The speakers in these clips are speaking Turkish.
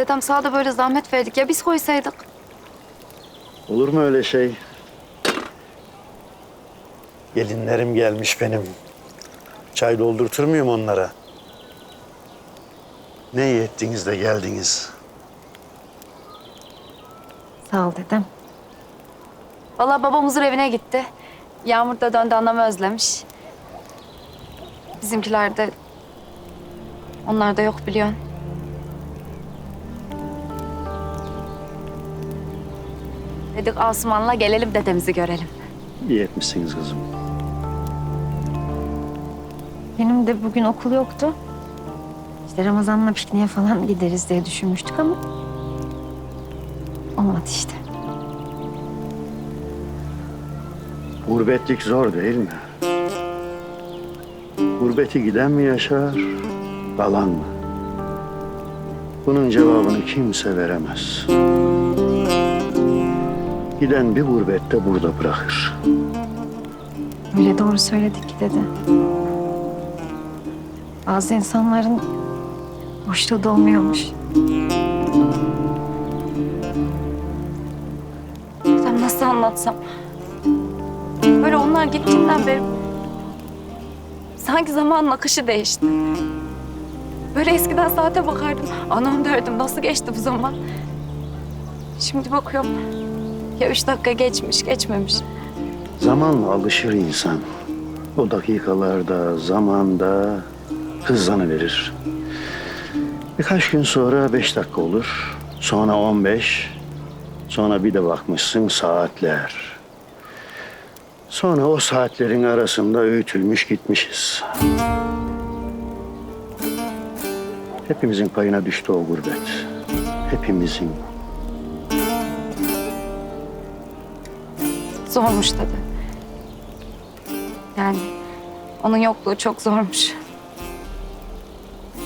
Dedem sağda böyle zahmet verdik ya biz koysaydık. Olur mu öyle şey? Gelinlerim gelmiş benim. Çay doldurtur muyum onlara? Ne iyi ettiniz de geldiniz. Sağ ol dedem. Vallahi babam huzur evine gitti. Yağmur da döndü anamı özlemiş. Bizimkiler de... Onlar da yok biliyorsun. Dedik Asuman'la gelelim dedemizi görelim. İyi etmişsiniz kızım. Benim de bugün okul yoktu. İşte Ramazan'la pikniğe falan gideriz diye düşünmüştük ama... Olmadı işte. Gurbetlik zor değil mi? Gurbeti giden mi yaşar, kalan mı? Bunun cevabını kimse veremez. Giden bir gurbette burada bırakır. Öyle doğru söyledik ki dede. Bazı insanların boşluğu dolmuyormuş. Dedem nasıl anlatsam? Böyle onlar gittiğinden beri... Sanki zamanın akışı değişti. Böyle eskiden saate bakardım. Anam derdim nasıl geçti bu zaman? Şimdi bakıyorum. Ya üç dakika geçmiş, geçmemiş. Zamanla alışır insan. O dakikalarda, zamanda hızlanıverir. Birkaç gün sonra beş dakika olur. Sonra on beş. Sonra bir de bakmışsın saatler. Sonra o saatlerin arasında öğütülmüş gitmişiz. Hepimizin payına düştü o gurbet. Hepimizin. Zormuş dedi. Yani onun yokluğu çok zormuş.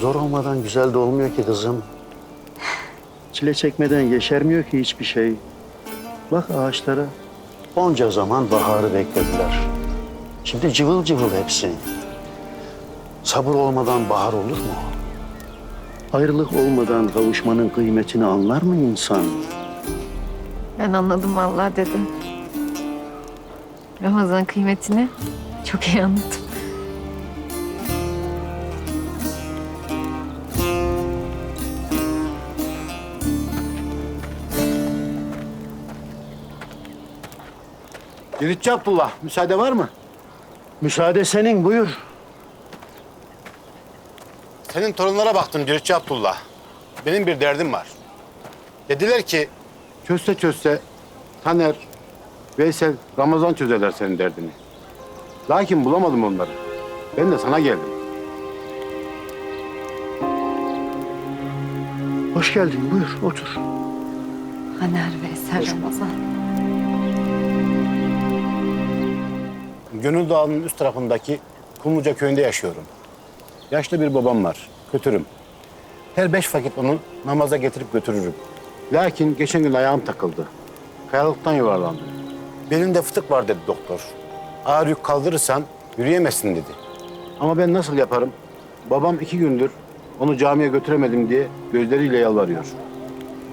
Zor olmadan güzel de olmuyor ki kızım. Çile çekmeden yeşermiyor ki hiçbir şey. Bak ağaçlara. Onca zaman baharı beklediler. Şimdi cıvıl cıvıl hepsi. Sabır olmadan bahar olur mu? Ayrılık olmadan kavuşmanın kıymetini anlar mı insan? Ben anladım vallahi dedim. Ramazan kıymetini çok iyi anladım. Giritçi Abdullah, müsaade var mı? Müsaade senin buyur. Senin torunlara baktım Giritçi Abdullah. Benim bir derdim var. Dediler ki çözse çözse Taner, Veysel, Ramazan çözerler senin derdini. Lakin bulamadım onları. Ben de sana geldim. Hoş geldin buyur otur. Haner ve Eser Ramazan. Gönül Dağı'nın üst tarafındaki Kumluca köyünde yaşıyorum. Yaşlı bir babam var, kötürüm. Her beş vakit onu namaza getirip götürürüm. Lakin geçen gün ayağım takıldı. Kayalıktan yuvarlandım. Belinde fıtık var dedi doktor. Ağır yük kaldırırsan yürüyemezsin dedi. Ama ben nasıl yaparım? Babam iki gündür onu camiye götüremedim diye gözleriyle yalvarıyor.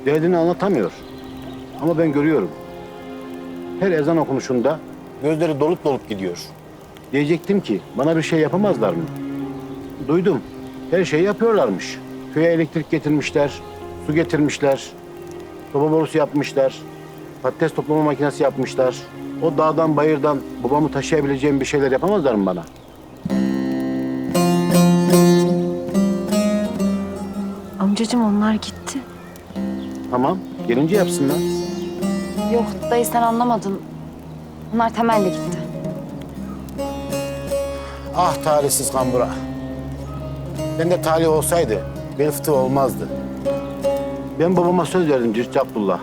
Derdini anlatamıyor. Ama ben görüyorum. Her ezan okunuşunda gözleri dolup dolup gidiyor. Diyecektim ki bana bir şey yapamazlar mı? Duydum. Her şeyi yapıyorlarmış. Köye elektrik getirmişler, su getirmişler, soba borusu yapmışlar, patates toplama makinesi yapmışlar. O dağdan bayırdan babamı taşıyabileceğim bir şeyler yapamazlar mı bana? Amcacığım onlar gitti. Tamam, gelince yapsınlar. Yok dayı sen anlamadın. Onlar temelli gitti. Ah talihsiz kambura. Ben de talih olsaydı bel fıtığı olmazdı. Ben babama söz verdim Cüzce Abdullah.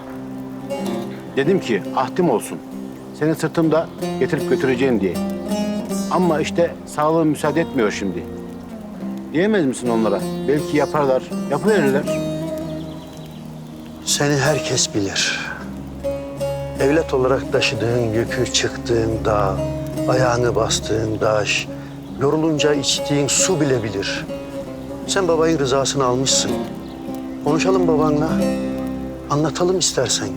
Dedim ki ahdim olsun. Seni sırtımda getirip götüreceğim diye. Ama işte sağlığım müsaade etmiyor şimdi. Diyemez misin onlara? Belki yaparlar, yapıverirler. Seni herkes bilir. Evlat olarak taşıdığın yükü, çıktığın dağ, ayağını bastığın daş, yorulunca içtiğin su bile bilir. Sen babayın rızasını almışsın. Konuşalım babanla. Anlatalım istersen.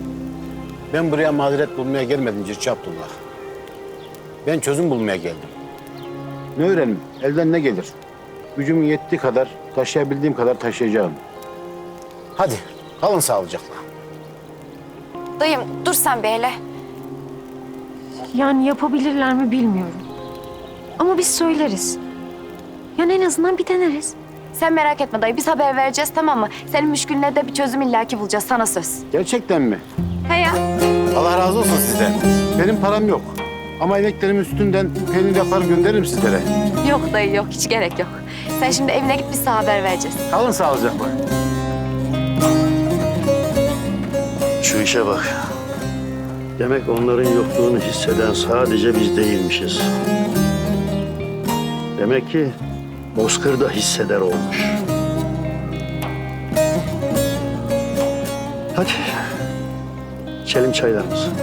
Ben buraya mazeret bulmaya gelmedim Cirçi Abdullah. Ben çözüm bulmaya geldim. Ne öğrenim? Elden ne gelir? Gücümün yettiği kadar, taşıyabildiğim kadar taşıyacağım. Hadi, kalın sağlıcakla. Dayım dur sen bir hele. Yani yapabilirler mi bilmiyorum. Ama biz söyleriz. Yani en azından bir deneriz. Sen merak etme dayı biz haber vereceğiz tamam mı? Senin müşkülüne de bir çözüm illaki bulacağız sana söz. Gerçekten mi? He ya. Allah razı olsun sizden. Benim param yok. Ama emeklerim üstünden peynir yapar gönderirim sizlere. Yok dayı yok hiç gerek yok. Sen şimdi evine git biz sana haber vereceğiz. Kalın sağlıcakla. Şu işe bak. Demek onların yokluğunu hisseden sadece biz değilmişiz. Demek ki Bozkır da hisseder olmuş. Hadi. İçelim çaylarımızı.